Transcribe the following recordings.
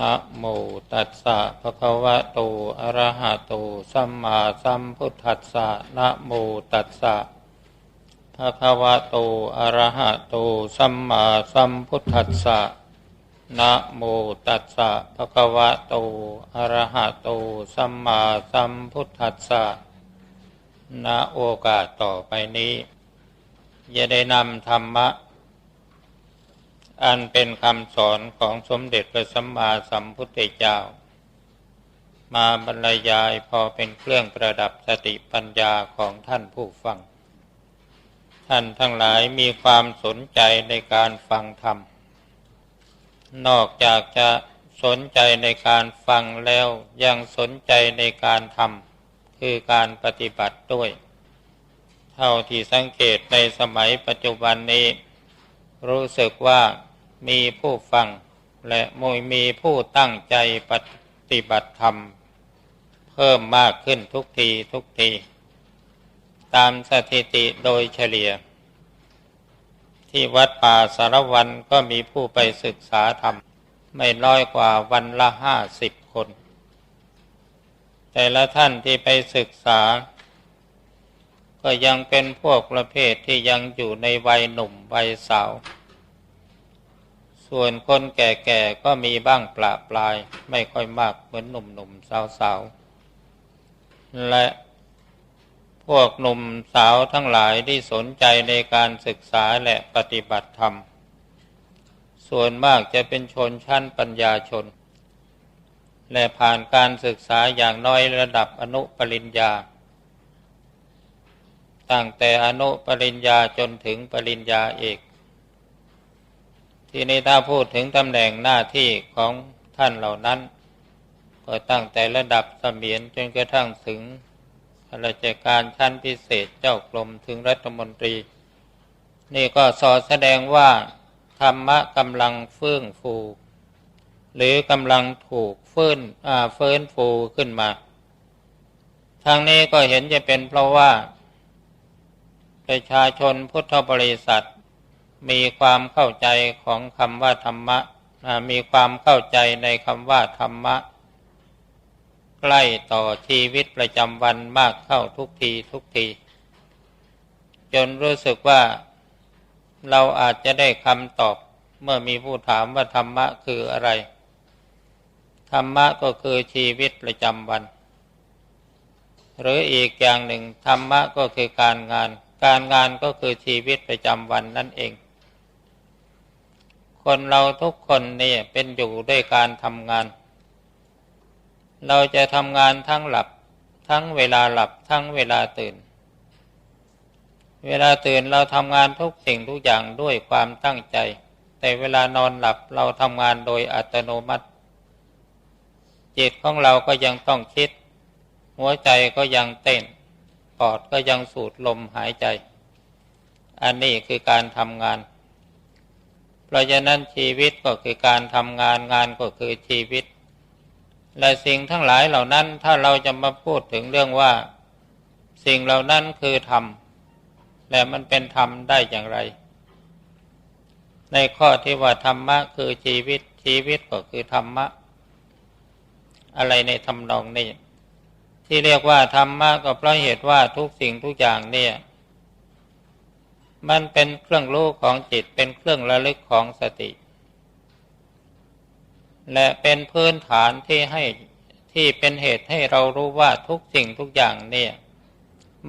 นะโมตัสสะภะคะวะโตอะระหะโตสัมมาสัมพุทธัสสะนะโมตัสสะภะคะวะโตอะระหะโตสัมมาสัมพุทธัสสะนะโมตัสสะภะคะวะโตอะระหะโตสัมมาสัมพุทธัสสะณโอกาสต่อไปนี้จะได้นำธรรมะ อันเป็นคำสอนของสมเด็จพระสัมมาสัมพุทธเจ้า มาบรรยายพอเป็นเครื่องประดับสติปัญญาของท่านผู้ฟัง ท่านทั้งหลายมีความสนใจในการฟังธรรม นอกจากจะสนใจในการฟังแล้วยังสนใจในการทำคือการปฏิบัติด้วย เท่าที่สังเกตในสมัยปัจจุบันนี้ รู้สึกว่ามีผู้ฟัง และมยมีผู้ตั้งใจปฏิบัติธรรม เพิ่มมากขึ้นทุกทีทุกที ตามสถิติโดยเฉลี่ย ที่วัดป่าสารวันก็มีผู้ไปศึกษาธรรม ไม่น้อยกว่าวันละห้าสิบคน แต่ละท่านที่ไปศึกษา ก็ยังเป็นพวกประเภทที่ยังอยู่ในวัยหนุ่มวัยสาว ส่วนคนแก่ๆก็มีบ้างปลาปลายไม่ค่อยมากเหมือนหนุ่มๆสาวๆ และพวกหนุ่มสาวทั้งหลายที่สนใจในการศึกษาและปฏิบัติธรรม ส่วนมากจะเป็นชนชั้นปัญญาชน และผ่านการศึกษาอย่างน้อยระดับอนุปริญญา ตั้งแต่อนุปริญญาจนถึงปริญญาเอก ที่นี้ถ้าพูดถึงตำแหน่งหน้าที่ของท่านเหล่านั้น ก็ตั้งแต่ระดับเสมียนจนกระทั่งถึงข้าราชการชั้นพิเศษเจ้ากรมถึงรัฐมนตรี นี่ก็สอดแสดงว่า ธรรมะกำลังเฟื่องฟู หรือกำลังถูกฟื้นอ่าเฟื้นฟูขึ้นมา ทางนี้ก็เห็นจะเป็นเพราะว่า ประชาชนพุทธบริษัท มีความเข้าใจของคำว่าธรรมะ มีความเข้าใจในคำว่าธรรมะ ใกล้ต่อชีวิตประจำวันมากเข้าทุกทีทุกที จนรู้สึกว่าเราอาจจะได้คำตอบเมื่อมีผู้ถามว่าธรรมะคืออะไร ธรรมะก็คือชีวิตประจำวัน หรืออีกอย่างหนึ่งธรรมะก็คือการงาน การงานก็คือชีวิตประจำวันนั่นเอง คนเราทุกคนเนี่ยเป็นอยู่ด้วยการทำงาน เราจะทำงานทั้งหลับ ทั้งเวลาหลับทั้งเวลาตื่น เวลาตื่นเราทำงานทุกสิ่งทุกอย่างด้วยความตั้งใจ แต่เวลานอนหลับเราทำงานโดยอัตโนมัติ จิตของเราก็ยังต้องคิด หัวใจก็ยังเต้น ปอดก็ยังสูดลมหายใจ อันนี้คือการทำงาน เพราะฉะนั้นชีวิตก็คือการทำงานงานก็คือชีวิต และสิ่งทั้งหลายเหล่านั้นถ้าเราจะมาพูดถึงเรื่องว่า สิ่งเหล่านั้นคือธรรมและมันเป็นธรรมได้อย่างไร ในข้อที่ว่าธรรมะคือชีวิตชีวิตก็คือธรรมะ อะไรในทำนองนี้ ที่เรียกว่าธรรมะก็เพราะเหตุว่าทุกสิ่งทุกอย่างเนี่ย มันเป็นเครื่องรู้ของจิตเป็นเครื่องระลึกของสติ และเป็นพื้นฐานที่ให้ที่เป็นเหตุให้เรารู้ว่าทุกสิ่งทุกอย่างเนี่ย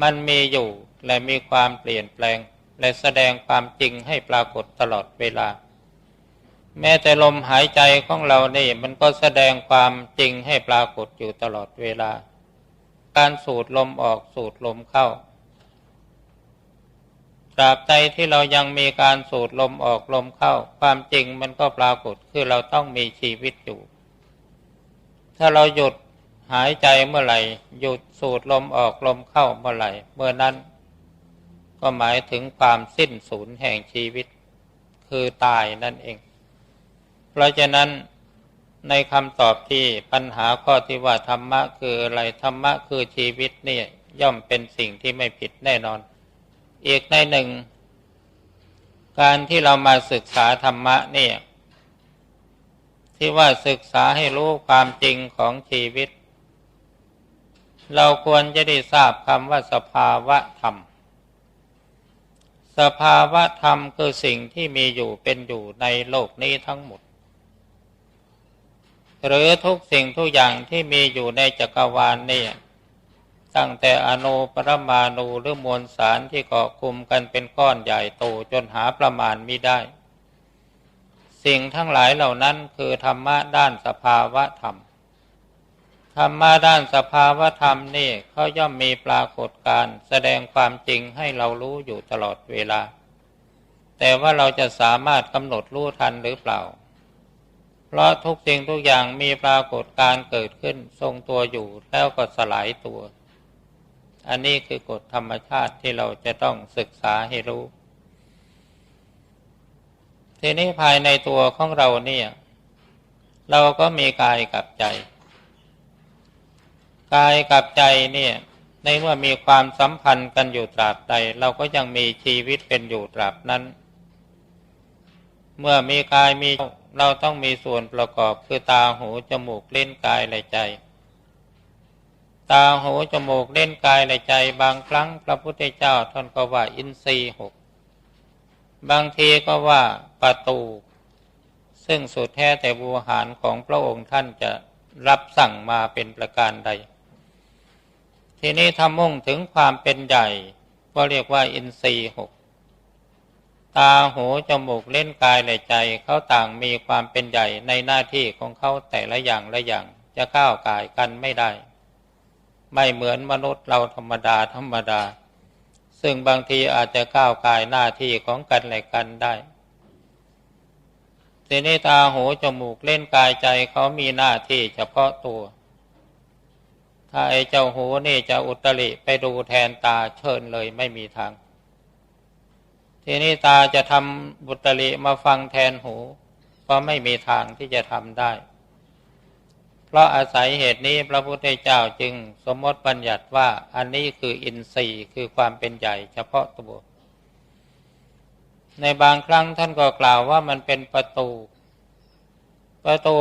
มันมีอยู่และมีความเปลี่ยนแปลง และแสดงความจริงให้ปรากฏตลอดเวลา แม้แต่ลมหายใจของเรานี่มันก็แสดงความจริงให้ปรากฏอยู่ตลอดเวลา การสูดลมออกสูดลมเข้าตราบใดที่เรายังมีการสูดลมออกลมเข้า ความจริงมันก็ปรากฏคือเราต้องมีชีวิตอยู่ ถ้าเราหยุดหายใจเมื่อไหร่ หยุดสูดลมออกลมเข้าเมื่อไหร่ เมื่อนั้น ก็หมายถึงความสิ้นสูญแห่งชีวิต คือตายนั่นเอง เพราะฉะนั้น ในคำตอบที่ปัญหาข้อที่ว่าธรรมะคืออะไรธรรมะคือชีวิตนี่ย่อมเป็นสิ่งที่ไม่ผิดแน่นอน อีกในหนึ่ง การที่เรามาศึกษาธรรมะนี่ที่ว่าศึกษาให้รู้ความจริงของชีวิต เราควรจะได้ทราบคำว่าสภาวะธรรม สภาวะธรรมคือสิ่งที่มีอยู่เป็นอยู่ในโลกนี้ทั้งหมด หรือทุกสิ่งทุกอย่างที่มีอยู่ในจักรวาลนี่ตั้งแต่อนุปรมาณูหรือมวลสารที่เกาะกลุ่มกันเป็นก้อนใหญ่โตจนหาประมาณมิได้ สิ่งทั้งหลายเหล่านั้นคือธรรมะด้านสภาวะธรรม ธรรมะด้านสภาวะธรรมนี่เขาย่อมมีปรากฏการแสดงความจริงให้เรารู้อยู่ตลอดเวลา แต่ว่าเราจะสามารถกำหนดรู้ทันหรือเปล่า เพราะทุกสิ่งทุกอย่างมีปรากฏการเกิดขึ้น ทรงตัวอยู่แล้วก็สลายตัว อันนี้คือกฎธรรมชาติที่เราจะต้องศึกษาให้รู้ ทีนี้ภายในตัวของเราเนี่ย เราก็มีกายกับใจ กายกับใจเนี่ย ในเมื่อมีความสัมพันธ์กันอยู่ตราบใด เราก็ยังมีชีวิตเป็นอยู่ตราบนั้น เมื่อมีกายมี เราต้องมีส่วนประกอบคือตาหูจมูกเล่นกายและใจ ตาหูจมูกเล่นกายและใจ บางครั้งพระพุทธเจ้าท่านก็ว่าอินทรีหกบางทีก็ว่าประตู ซึ่งสุดแท้แต่บูหารของพระองค์ท่านจะรับสั่งมาเป็นประการใด ทีนี้ทำมุ่งถึงความเป็นใหญ่ก็เรียกว่าอินทรีหก ตาหูจมูกเล่นกายและใจเขาต่างมีความเป็นใหญ่ในหน้าที่ของเขาแต่ละอย่างละอย่างจะก้าวกายกันไม่ได้ ไม่เหมือนมนุษย์เราธรรมดาธรรมดา ซึ่งบางทีอาจจะก้าวกายหน้าที่ของกันและกันได้ทีนี้ตาหูจมูกเล่นกายใจเขามีหน้าที่เฉพาะตัว ถ้าไอ้เจ้าหูนี่จะอุตริไปดูแทนตาเชิญเลยไม่มีทาง ทีนี้ตาจะทำบุตริมาฟังแทนหู ก็ไม่มีทางที่จะทำได้ เพราะอาศัยเหตุนี้พระพุทธเจ้าจึงสมมติบัญญัติว่าอันนี้คืออินทรีย์คือความเป็นใหญ่เฉพาะตัว ในบางครั้งท่านก็กล่าวว่ามันเป็นประตู ประตู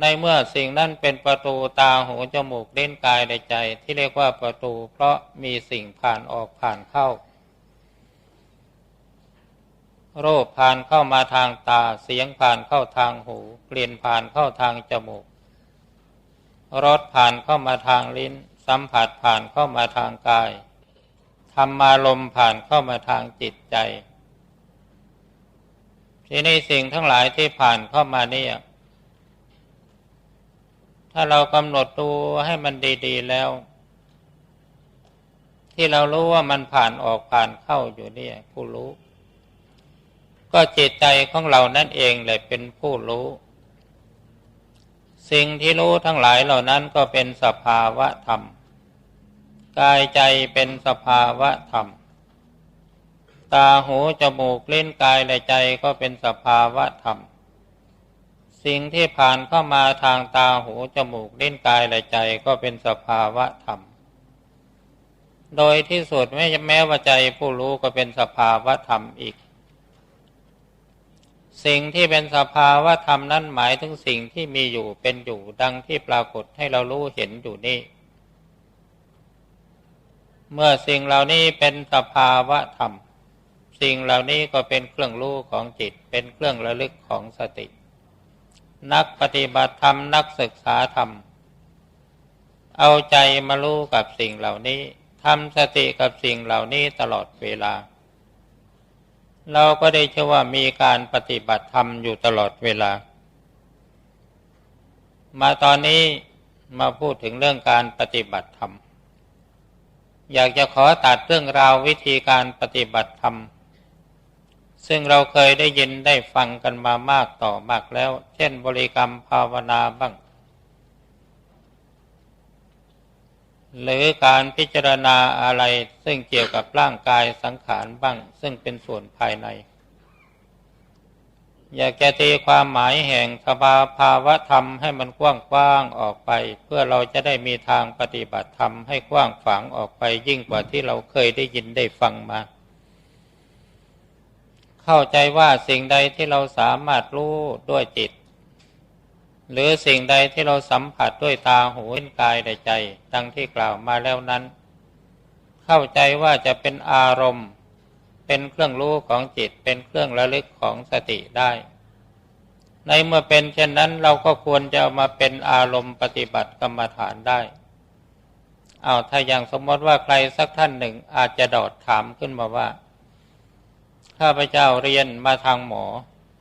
ในเมื่อสิ่งนั้นเป็นประตูตาหูจมูกเล่นกายในใจ ที่เรียกว่าประตูเพราะมีสิ่งผ่านออกผ่านเข้า รคผ่านเข้ามาทางตา เสียงผ่านเข้าทางหู กลิ่นผ่านเข้าทางจมูก รสผ่านเข้ามาทางลิ้น สัมผัสผ่านเข้ามาทางกาย ธรรมารมผ่านเข้ามาทางจิตใจ ทีนี้สิ่งทั้งหลายที่ผ่านเข้ามานี่ถ้าเรากำหนดดูให้มันดี ๆ แล้ว ที่เรารู้ว่ามันผ่านออกผ่านเข้าอยู่เนี่ยผู้รู้ ก็จิตใจของเรานั่นเองเลยเป็นผู้รู้ สิ่งที่รู้ทั้งหลายเหล่านั้นก็เป็นสภาวะธรรม กายใจเป็นสภาวะธรรม ตาหูจมูกเล่นกายและใจก็เป็นสภาวะธรรม สิ่งที่ผ่านเข้ามาทางตาหูจมูกเล่นกายและใจก็เป็นสภาวะธรรมโดยที่สุดแม้แม้ว่าใจผู้รู้ก็เป็นสภาวะธรรมอีก สิ่งที่เป็นสภาวะธรรมนั้นหมายถึงสิ่งที่มีอยู่เป็นอยู่ดังที่ปรากฏให้เรารู้เห็นอยู่นี่ เมื่อสิ่งเหล่านี้เป็นสภาวะธรรม สิ่งเหล่านี้ก็เป็นเครื่องรู้ของจิต เป็นเครื่องระลึกของสติ นักปฏิบัติธรรมนักศึกษาธรรม เอาใจมารู้กับสิ่งเหล่านี้ทำสติกับสิ่งเหล่านี้ตลอดเวลา เราก็ได้เชื่อว่ามีการปฏิบัติธรรมอยู่ตลอดเวลา มาตอนนี้มาพูดถึงเรื่องการปฏิบัติธรรม อยากจะขอตัดเรื่องราววิธีการปฏิบัติธรรม ซึ่งเราเคยได้ยินได้ฟังกันมามากต่อมากแล้ว เช่นบริกรรมภาวนาบ้าง หรือการพิจารณาอะไรซึ่งเกี่ยวกับร่างกายสังขารบ้าง ซึ่งเป็นส่วนภายใน อยากจะตีความหมายแห่งสภาภาวะธรรมให้มันกว้างกว้างออกไป เพื่อเราจะได้มีทางปฏิบัติธรรมให้กว้างฝังออกไปยิ่งกว่าที่เราเคยได้ยินได้ฟังมา เข้าใจว่าสิ่งใดที่เราสามารถรู้ด้วยจิต หรือสิ่งใดที่เราสัมผัสด้วยตาหูเห็นกายและใจ ดังที่กล่าวมาแล้วนั้น เข้าใจว่าจะเป็นอารมณ์ เป็นเครื่องรู้ของจิตเป็นเครื่องระลึกของสติได้ ในเมื่อเป็นเช่นนั้นเราก็ควรจะามาเป็นอารมณ์ปฏิบัติกรรมฐานได้เอาถ้าอย่างสมมติว่าใครสักท่านหนึ่งอาจจะดอดถามขึ้นมาว่า ข้าพเจ้าเรียนมาทางหมอ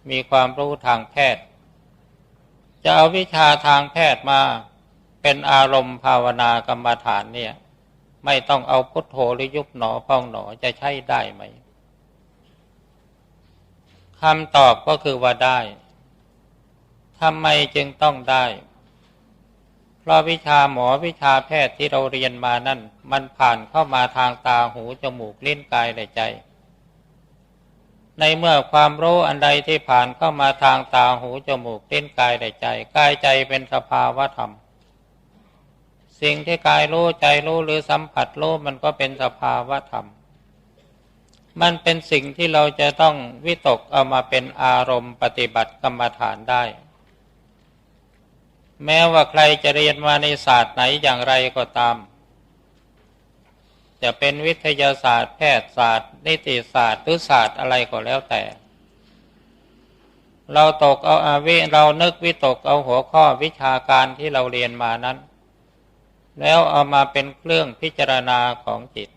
มีความรู้ทางแพทย์ จะเอาวิชาทางแพทย์มาเป็นอารมณ์ภาวนากรรมฐานเนี่ย ไม่ต้องเอาพุทโธหรือยุบหนอพองหนอจะใช้ได้ไหมคำตอบก็คือว่าได้ทำไมจึงต้องได้ เพราะวิชาหมอวิชาแพทย์ที่เราเรียนมานั่น มันผ่านเข้ามาทางตาหูจมูกลิ้นกายและใจ ในเมื่อความรู้อันใดที่ผ่านเข้ามาทางตาหูจมูกลิ้นกายและใจกายใจเป็นสภาวะธรรม สิ่งที่กายรู้ใจรู้หรือสัมผัสรู้มันก็เป็นสภาวะธรรม มันเป็นสิ่งที่เราจะต้องวิตกเอามาเป็นอารมณ์ปฏิบัติกรรมฐานได้ แม้ว่าใครจะเรียนมาในศาสตร์ไหนอย่างไรก็ตาม จะเป็นวิทยาศาสตร์ แพทยศาสตร์ นิติศาสตร์หรือศาสตร์อะไรก็แล้วแต่ เราตกเอาอาวิเรานึกวิตกเอาหัวข้อวิชาการที่เราเรียนมานั้น แล้วเอามาเป็นเครื่องพิจารณาของจิต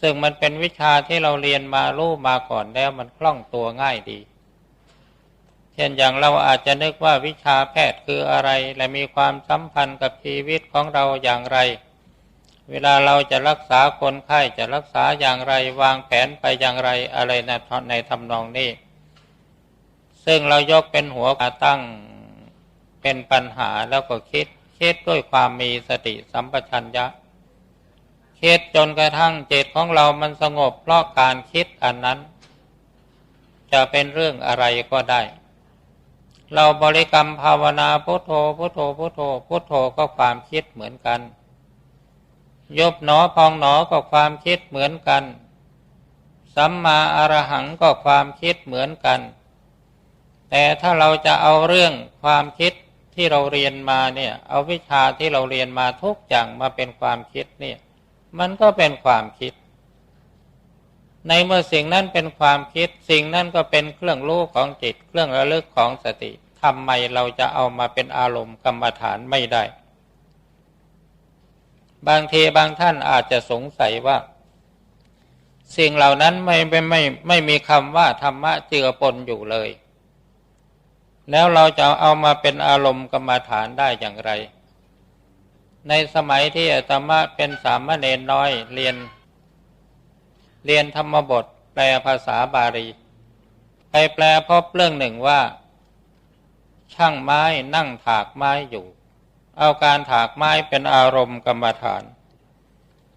ซึ่งมันเป็นวิชาที่เราเรียนมารู้มาก่อนแล้วมันคล่องตัวง่ายดีเช่นอย่างเราอาจจะนึกว่าวิชาแพทย์คืออะไร และมีความสัมพันธ์กับชีวิตของเราอย่างไร เวลาเราจะรักษาคนไข้จะรักษาอย่างไรวางแผนไปอย่างไรอะไรในในทำนองนี้ ซึ่งเรายกเป็นหัวตั้งเป็นปัญหาแล้วก็คิดคิดด้วยความมีสติสัมปชัญญะคิดจนกระทั่งจิตของเรามันสงบเพราะการคิดอันนั้น จะเป็นเรื่องอะไรก็ได้ เราบริกรรมภาวนาพุทโธพุทโธพุทโธพุทโธก็ความคิดเหมือนกัน ยบหนอพองหนอก็ความคิดเหมือนกัน สัมมาอรหังก็ความคิดเหมือนกัน แต่ถ้าเราจะเอาเรื่องความคิดที่เราเรียนมาเนี่ย เอาวิชาที่เราเรียนมาทุกอย่างมาเป็นความคิดเนี่ย มันก็เป็นความคิด ในเมื่อสิ่งนั้นเป็นความคิด สิ่งนั้นก็เป็นเครื่องรู้ของจิต เครื่องระลึกของสติทำไมเราจะเอามาเป็นอารมณ์กรรมฐานไม่ได้ บางทีบางท่านอาจจะสงสัยว่า สิ่งเหล่านั้นไม่ไม่ไม่ไม่มีคำว่าธรรมะเจือปนอยู่เลย แล้วเราจะเอามาเป็นอารมณ์กรรมฐานได้อย่างไร ในสมัยที่อาตมาเป็นสามเณรน้อยเรียน เรียนธรรมบทแปลภาษาบาลีไปแปลพบเรื่องหนึ่งว่า ช่างไม้นั่งถากไม้อยู่ เอาการถากไม้เป็นอารมณ์กรรมฐาน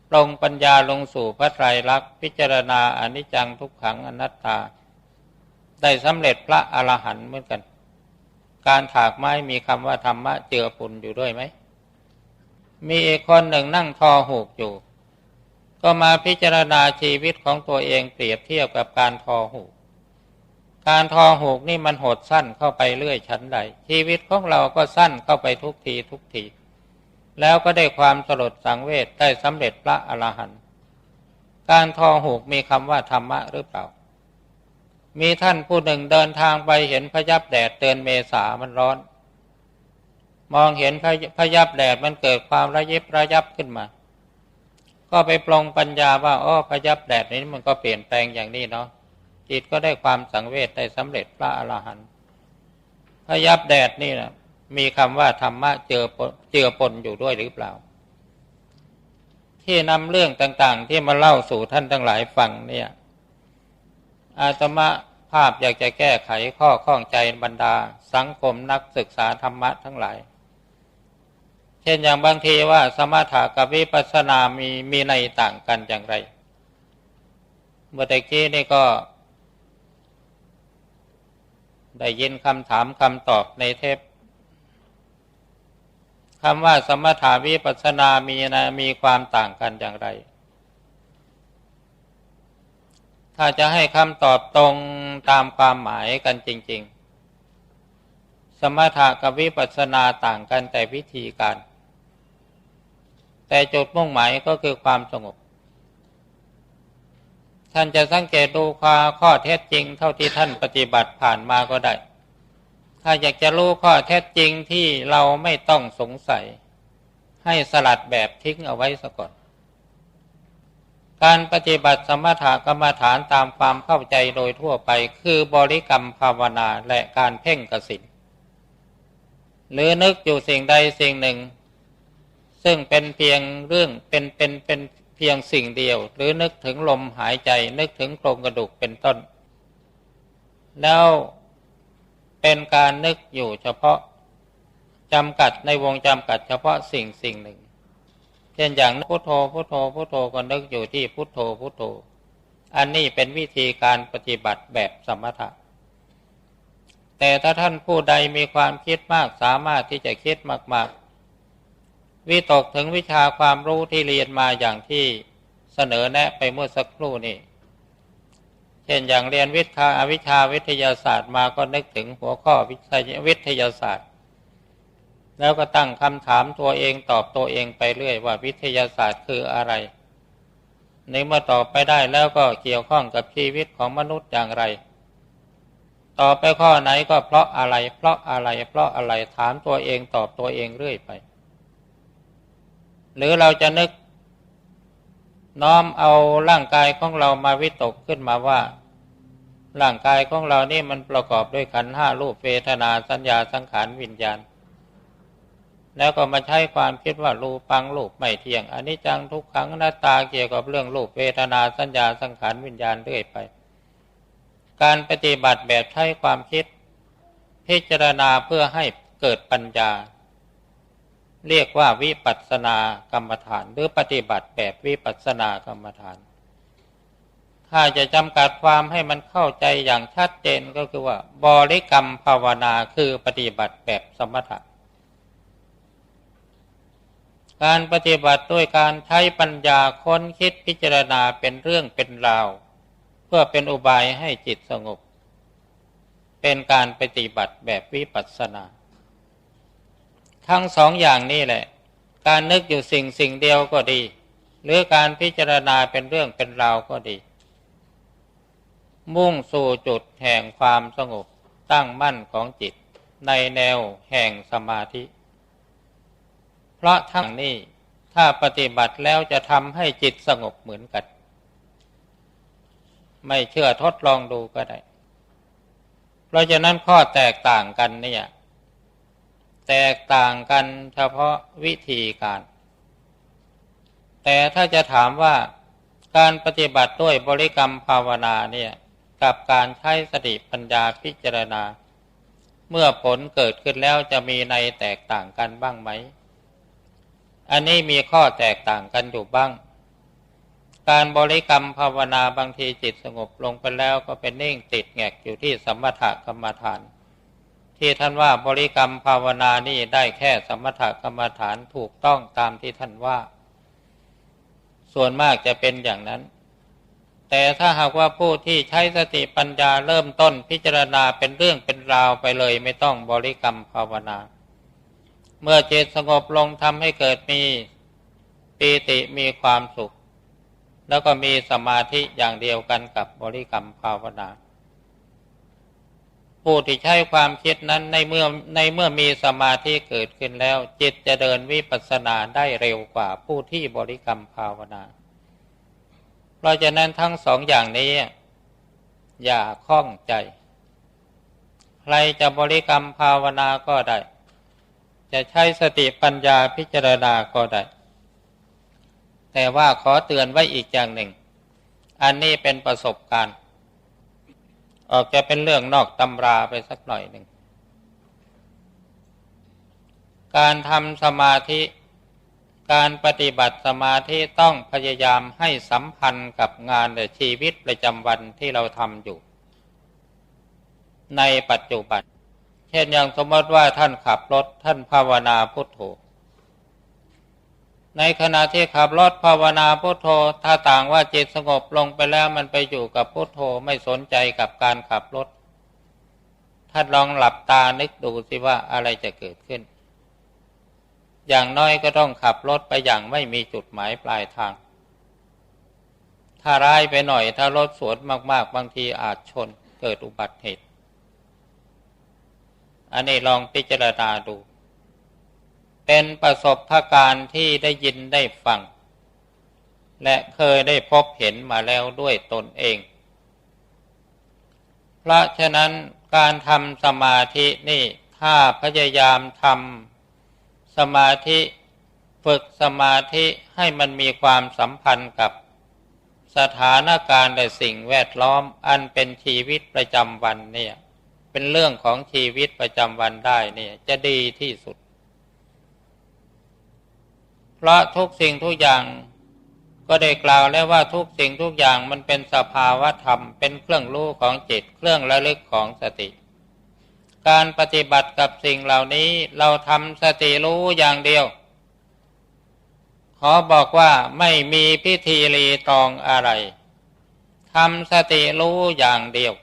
ปรงปัญญาลงสู่พระไตรลักษณ์พิจารณาอนิจจังทุกขังอนัตตา ได้สำเร็จพระอรหันต์เหมือนกัน การถากไม้มีคำว่าธรรมะเจือปุนอยู่ด้วยไหม มีอีกคนหนึ่งนั่งทอหูกอยู่ ก็มาพิจารณาชีวิตของตัวเองเปรียบเทียบกับการทอหูก การทอหูกนี่มันหดสั้นเข้าไปเรื่อยชั้นใด ชีวิตของเราก็สั้นเข้าไปทุกทีทุกที แล้วก็ได้ความสลดสังเวชได้สำเร็จพระอรหันต์การทอหูกมีคำว่าธรรมะหรือเปล่า มีท่านผู้หนึ่งเดินทางไปเห็นพยับแดดเตือนเมษามันร้อน มองเห็นพยับแดดมันเกิดความระยิบระยับขึ้นมา ก็ไปปลงปัญญาว่าอ้อพยับแดดนี้มันก็เปลี่ยนแปลงอย่างนี้เนาะ จิตก็ได้ความสังเวชได้สำเร็จพระอรหันต์พยับแดดนี่นะมีคำว่าธรรมะเจือเจือปนอยู่ด้วยหรือเปล่า ที่นำเรื่องต่างๆ ที่มาเล่าสู่ท่านทั้งหลายฟังเนี่ย อาตมาภาพอยากจะแก้ไขข้อข้องใจบรรดา สังคมนักศึกษาธรรมะทั้งหลาย เช่นอย่างบางทีว่าสมถะกับวิปัสสนามีมีในต่างกันอย่างไร เมื่อตะกี้นี่ก็ ได้ยินคำถามคำตอบในเทปคำว่าสมถาวิปัสนามีนะมีความต่างกันอย่างไร ถ้าจะให้คำตอบตรงตามความหมายกันจริง ๆ สมถะกับวิปัสสนาต่างกันแต่วิธีการ แต่จุดมุ่งหมายก็คือความสงบ ท่านจะสังเกตดูความข้อเท็จจริง เท่าที่ท่านปฏิบัติผ่านมาก็ได้ ถ้าอยากจะรู้ข้อเท็จจริงที่เราไม่ต้องสงสัย ให้สลัดแบบทิ้งเอาไว้ซะก่อน การปฏิบัติสมถกรรมฐานตามความเข้าใจโดยทั่วไป คือบริกรรมภาวนาและการเพ่งกสินหรือนึกอยู่สิ่งใดสิ่งหนึ่ง ซึ่งเป็นเพียงเรื่องเป็นเป็นเป็น เพียงสิ่งเดียว หรือนึกถึงลมหายใจ นึกถึงโครงกระดูกเป็นต้น แล้วเป็นการนึกอยู่เฉพาะจำกัดในวงจำกัดเฉพาะสิ่งสิ่งหนึ่ง เช่นอย่างพุโทโธพุโทโธพุโทโธก็นึกอยู่ที่พุโทโธพุโทโธ อันนี้เป็นวิธีการปฏิบัติแบบสมถะ แต่ถ้าท่านผู้ใดมีความคิดมากสามารถที่จะคิดมาก ๆ วิตกถึงวิชาความรู้ที่เรียนมาอย่างที่เสนอแนะไปเมื่อสักครู่นี้เช่นอย่างเรียนวิชาอวิชาวิทยาศาสตร์มาก็นึกถึงหัวข้อวิทยาศาสตร์ แล้วก็ตั้งคำถามตัวเองตอบตัวเองไปเรื่อยว่าวิทยาศาสตร์คืออะไรในเมื่อตอบไปได้แล้วก็เกี่ยวข้องกับชีวิตของมนุษย์อย่างไร ต่อไปข้อไหนก็เพราะอะไร เพราะอะไร เพราะอะไรถามตัวเองตอบตัวเองเรื่อยไป หรือเราจะนึก น้อมเอาร่างกายของเรามาวิตกขึ้นมาว่า ร่างกายของเรานี่มันประกอบด้วยขันห้ารูปเวทนาสัญญาสังขารวิญญาณ แล้วก็มาใช้ความคิดว่ารูปังรูปไม่เที่ยงอันนี้จังทุกครั้งหน้าตาเกี่ยวกับเรื่องรูปเวทนาสัญญาสังขารวิญญาณเรื่อยไป การปฏิบัติแบบใช้ความคิด พิจารณาเพื่อให้เกิดปัญญา เรียกว่าวิปัสสนากรรมฐาน หรือปฏิบัติแบบวิปัสสนากรรมฐาน ถ้าจะจำกัดความให้มันเข้าใจอย่างชัดเจนก็คือว่า บริกรรมภาวนาคือปฏิบัติแบบสมถะการปฏิบัติด้วยการใช้ปัญญาค้นคิดพิจารณาเป็นเรื่องเป็นราว เพื่อเป็นอุบายให้จิตสงบ เป็นการปฏิบัติแบบวิปัสสนา ทั้งสองอย่างนี้แหละ การนึกอยู่สิ่งสิ่งเดียวก็ดี หรือการพิจารณาเป็นเรื่องเป็นราวก็ดี มุ่งสู่จุดแห่งความสงบตั้งมั่นของจิต ในแนวแห่งสมาธิ เพราะทั้งนี้ถ้าปฏิบัติแล้วจะทำให้จิตสงบเหมือนกัน ไม่เชื่อทดลองดูก็ได้ เพราะฉะนั้นข้อแตกต่างกันเนี่ย แตกต่างกันเฉพาะวิธีการ แต่ถ้าจะถามว่าการปฏิบัติด้วยบริกรรมภาวนาเนี่ยกับการใช้สติปัญญาพิจารณา เมื่อผลเกิดขึ้นแล้วจะมีในแตกต่างกันบ้างไหม อันนี้มีข้อแตกต่างกันอยู่บ้าง การบริกรรมภาวนาบางทีจิตสงบลงไปแล้วก็เป็นนิ่งติดแงกอยู่ที่สมถกรรมฐาน ที่ท่านว่าบริกรรมภาวนานี่ได้แค่สมถกรรมฐานถูกต้องตามที่ท่านว่า ส่วนมากจะเป็นอย่างนั้น แต่ถ้าหากว่าผู้ที่ใช้สติปัญญาเริ่มต้นพิจารณาเป็นเรื่องเป็นราวไปเลยไม่ต้องบริกรรมภาวนา เมื่อจิตสงบลงทำให้เกิดมีปีติมีความสุข แล้วก็มีสมาธิอย่างเดียวกันกับบริกรรมภาวนา ผู้ที่ใช้ความคิดนั้นในเมื่อในเมื่อมีสมาธิเกิดขึ้นแล้ว จิตจะเดินวิปัสสนาได้เร็วกว่าผู้ที่บริกรรมภาวนา เพราะฉะนั้นทั้งสองอย่างนี้ อย่าข้องใจ ใครจะบริกรรมภาวนาก็ได้ จะใช้สติปัญญาพิจารณาก็ได้ แต่ว่าขอเตือนไว้อีกอย่างหนึ่ง อันนี้เป็นประสบการณ์ ออกจะเป็นเรื่องนอกตำราไปสักหน่อยหนึ่ง การทำสมาธิ การปฏิบัติสมาธิต้องพยายามให้สัมพันธ์กับงานและชีวิตประจำวันที่เราทำอยู่ ในปัจจุบัน เช่นอย่างสมมติว่าท่านขับรถท่านภาวนาพุทโธ ในขณะที่ขับรถภาวนาพุทโธ ถ้าต่างว่าจิตสงบลงไปแล้วมันไปอยู่กับพุทโธไม่สนใจกับการขับรถทท่านลองหลับตานึกดูสิว่าอะไรจะเกิดขึ้น อย่างน้อยก็ต้องขับรถไปอย่างไม่มีจุดหมายปลายทาง ถ้าร้ายไปหน่อยถ้ารถสวนมาก ๆ บางทีอาจชนเกิดอุบัติเหตุ อันนี้ลองพิจารณาดู เป็นประสบการณ์ที่ได้ยินได้ฟัง และเคยได้พบเห็นมาแล้วด้วยตนเอง เพราะฉะนั้นการทำสมาธินี่ถ้าพยายามทำสมาธิฝึกสมาธิให้มันมีความสัมพันธ์กับสถานการณ์และสิ่งแวดล้อมอันเป็นชีวิตประจำวันเนี่ย เป็นเรื่องของชีวิตประจำวันได้เนี่ยจะดีที่สุด พราะทุกสิ่งทุกอย่างก็ได้กล่าวแล้วว่าทุกสิ่งทุกอย่างมันเป็นสภาวะธรรม เป็นเครื่องรู้ของจิต เครื่องระลึกของสติ การปฏิบัติกับสิ่งเหล่านี้เราทำสติรู้อย่างเดียว ขอบอกว่าไม่มีพิธีรีตองอะไรทำสติรู้อย่างเดียว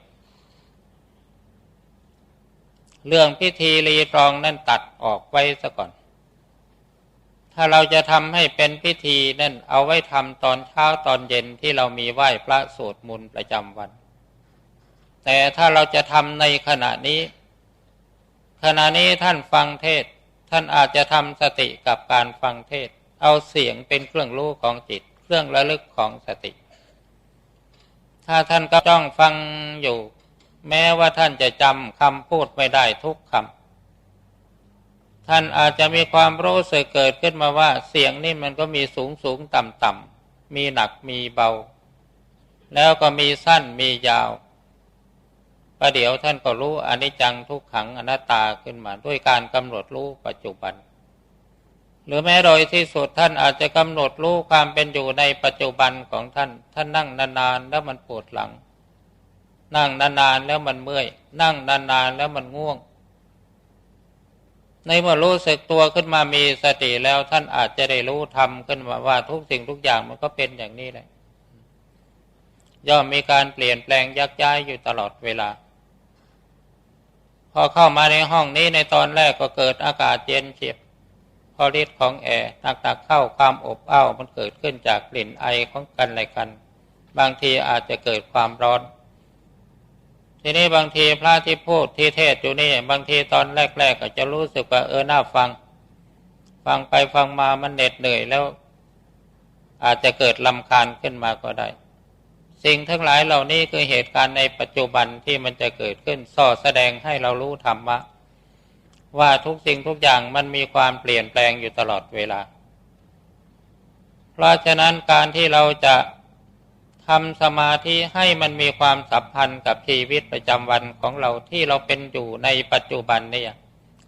เรื่องพิธีรีตรองนั่นตัดออกไว้ซะก่อน ถ้าเราจะทำให้เป็นพิธีนั่นเอาไว้ทำตอนเช้าตอนเย็นที่เรามีไหว้พระสวดมนต์ประจำวัน แต่ถ้าเราจะทำในขณะนี้ ขณะนี้ท่านฟังเทศ ท่านอาจจะทำสติกับการฟังเทศ เอาเสียงเป็นเครื่องรู้ของจิต เครื่องระลึกของสติ ถ้าท่านก็ต้องฟังอยู่ แม้ว่าท่านจะจำคำพูดไม่ได้ทุกคำ ท่านอาจจะมีความรู้สึกเกิดขึ้นมาว่าเสียงนี่มันก็มีสูงสูงต่ำต่ำมีหนักมีเบา แล้วก็มีสั้นมียาวประเดี๋ยวท่านก็รู้อนิจจังทุกขังอนัตตาขึ้นมาด้วยการกำหนดรู้ปัจจุบัน หรือแม้โดยที่สุดท่านอาจจะกำหนดรู้ความเป็นอยู่ในปัจจุบันของท่าน ท่านนั่งนานๆแล้วมันปวดหลัง นั่งนานๆแล้วมันเมื่อย นั่งนานๆแล้วมันง่วง ในเมื่อรู้สึกตัวขึ้นมามีสติแล้วท่านอาจจะได้รู้ทำขึ้นมาว่าทุกสิ่งทุกอย่างมันก็เป็นอย่างนี้เลยย่อมมีการเปลี่ยนแปลงยักย้ายอยู่ตลอดเวลา พอเข้ามาในห้องนี้ในตอนแรกก็เกิดอากาศเย็นเฉียบพอฤทธิ์ของแอร์ตักๆเข้าความอบอ้าวมันเกิดขึ้นจากกลิ่นไอของกันอะไรกัน บางทีอาจจะเกิดความร้อน ทีนี้บางทีพระที่พูดที่เทศอยู่นี่ บางทีตอนแรก ๆ ก็จะรู้สึกว่าเออน่าฟัง ฟังไปฟังมามันเหน็ดเหนื่อยแล้ว อาจจะเกิดลำคาญขึ้นมาก็ได้ สิ่งทั้งหลายเหล่านี้คือเหตุการณ์ในปัจจุบันที่มันจะเกิดขึ้นส่อแสดงให้เรารู้ธรรมะว่าทุกสิ่งทุกอย่างมันมีความเปลี่ยนแปลงอยู่ตลอดเวลา เพราะฉะนั้นการที่เราจะ ทำสมาธิให้มันมีความสัมพันธ์กับชีวิตประจำวันของเราที่เราเป็นอยู่ในปัจจุบันเนี่ย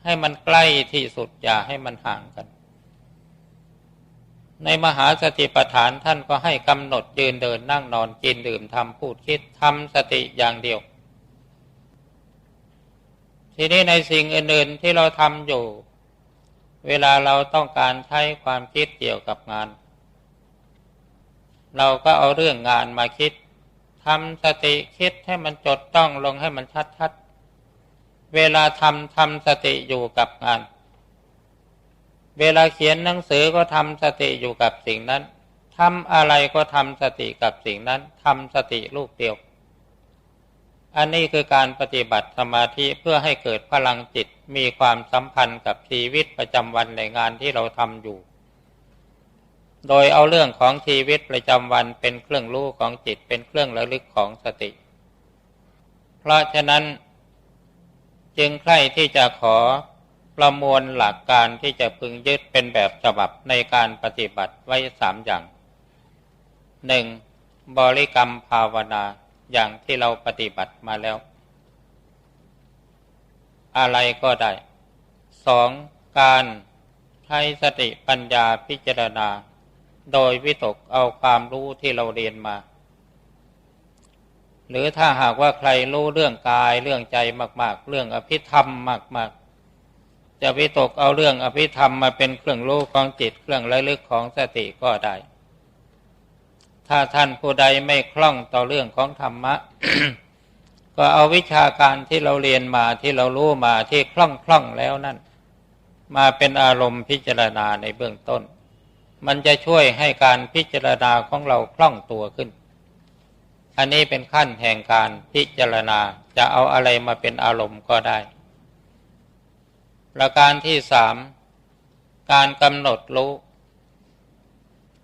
ให้มันใกล้ที่สุดอย่าให้มันห่างกัน ในมหาสติปัฏฐานท่านก็ให้กำหนดยืนเดินนั่งนอนกินดื่มทำพูดคิดทำสติอย่างเดียว ทีนี้ในสิ่งอื่นๆที่เราทำอยู่ เวลาเราต้องการใช้ความคิดเกี่ยวกับงาน เราก็เอาเรื่องงานมาคิดทำสติคิดให้มันจดต้องลงให้มันชัดๆ เวลาทำทำสติอยู่กับงาน เวลาเขียนหนังสือก็ทำสติอยู่กับสิ่งนั้นทำอะไรก็ทำสติกับสิ่งนั้นทำสติลูกเดียว อันนี้คือการปฏิบัติสมาธิเพื่อให้เกิดพลังจิตมีความสัมพันธ์กับชีวิตประจำวันในงานที่เราทำอยู่ โดยเอาเรื่องของชีวิตประจำวันเป็นเครื่องรู้ของจิตเป็นเครื่องระลึกของสติ เพราะฉะนั้น จึงใคร่ที่จะขอประมวลหลักการที่จะพึงยึดเป็นแบบฉบับในการปฏิบัติไว้สามอย่างหนึ่งบริกรรมภาวนาอย่างที่เราปฏิบัติมาแล้ว อะไรก็ได้สองการใช้สติปัญญาพิจารณา โดยวิตกเอาความรู้ที่เราเรียนมา หรือถ้าหากว่าใครรู้เรื่องกายเรื่องใจมาก ๆ เรื่องอภิธรรมมาก ๆ จะวิตกเอาเรื่องอภิธรรมมาเป็นเครื่องรู้ของจิตเครื่องระลึกของสติก็ได้ ถ้าท่านผู้ใดไม่คล่องต่อเรื่องของธรรมะ ก็เอาวิชาการที่เราเรียนมาที่เรารู้มาที่คล่องคล่องแล้วนั่นมาเป็นอารมณ์พิจารณาในเบื้องต้น มันจะช่วยให้การพิจารณาของเราคล่องตัวขึ้น อันนี้เป็นขั้นแห่งการพิจารณาจะเอาอะไรมาเป็นอารมณ์ก็ได้ ประการที่สามการกำหนดรู้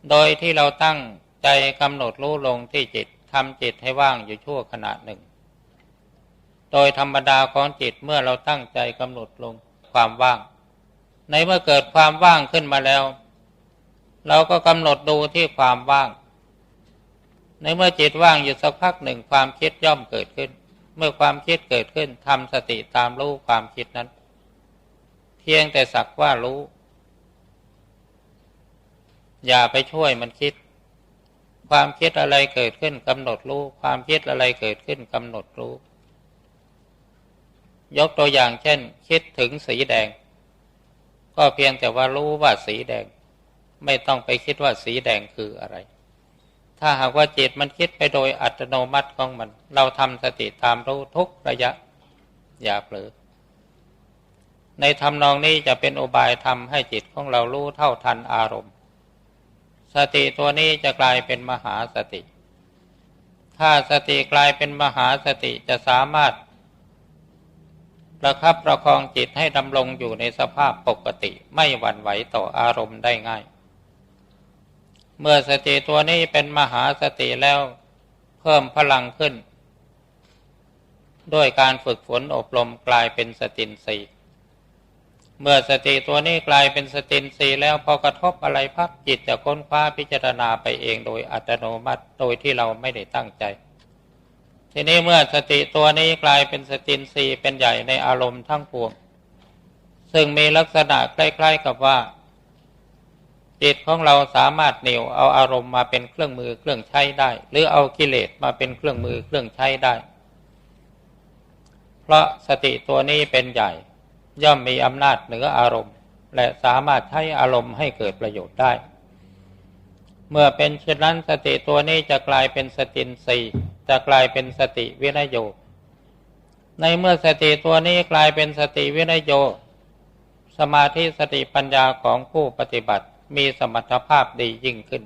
โดยที่เราตั้งใจกำหนดรู้ลงที่จิตทำจิตให้ว่างอยู่ชั่วขณะหนึ่ง โดยธรรมดาของจิตเมื่อเราตั้งใจกำหนดลงความว่าง ในเมื่อเกิดความว่างขึ้นมาแล้ว เราก็กำหนดดูที่ความว่าง ในเมื่อจิตว่างอยู่สักพักหนึ่งความคิดย่อมเกิดขึ้น เมื่อความคิดเกิดขึ้นทำสติตามรู้ความคิดนั้น เพียงแต่สักว่ารู้ อย่าไปช่วยมันคิด ความคิดอะไรเกิดขึ้นกำหนดรู้ ความคิดอะไรเกิดขึ้นกำหนดรู้ ยกตัวอย่างเช่น คิดถึงสีแดง ก็เพียงแต่ว่ารู้ว่าสีแดง ไม่ต้องไปคิดว่าสีแดงคืออะไร ถ้าหากว่าจิตมันคิดไปโดยอัตโนมัติของมัน เราทำสติตามรู้ทุกระยะ อย่าเผลอในทำนองนี้จะเป็นอุบายทำให้จิตของเรารู้เท่าทันอารมณ์ สติตัวนี้จะกลายเป็นมหาสติ ถ้าสติกลายเป็นมหาสติจะสามารถประคับประคองจิตให้ดำรงอยู่ในสภาพปกติไม่หวั่นไหวต่ออารมณ์ได้ง่าย เมื่อสติตัวนี้เป็นมหาสติแล้ว เพิ่มพลังขึ้น ด้วยการฝึกฝนอบรมกลายเป็นสตินสีเมื่อสติตัวนี้กลายเป็นสตินสีแล้วพอกระทบอะไรพักจิตจะค้นคว้าพิจารณาไปเองโดยอัตโนมัติโดยที่เราไม่ได้ตั้งใจ ทีนี้เมื่อสติตัวนี้กลายเป็นสตินสีเป็นใหญ่ในอารมณ์ทั้งปวง ซึ่งมีลักษณะใกล้ ๆกับว่า จิตของเราสามารถเหนี่ยวเอาอารมณ์มาเป็นเครื่องมือเครื่องใช้ได้ หรือเอากิเลสมาเป็นเครื่องมือเครื่องใช้ได้ เพราะสติตัวนี้เป็นใหญ่ ย่อมมีอำนาจเหนืออารมณ์ และสามารถใช้อารมณ์ให้เกิดประโยชน์ได้ เมื่อเป็นเช่นนั้นสติตัวนี้จะกลายเป็นสตินสีจะกลายเป็นสติวินโย ในเมื่อสติตัวนี้กลายเป็นสติวินโย สมาธิสติปัญญาของผู้ปฏิบัติ มีสมรรถภาพดียิ่งขึ้น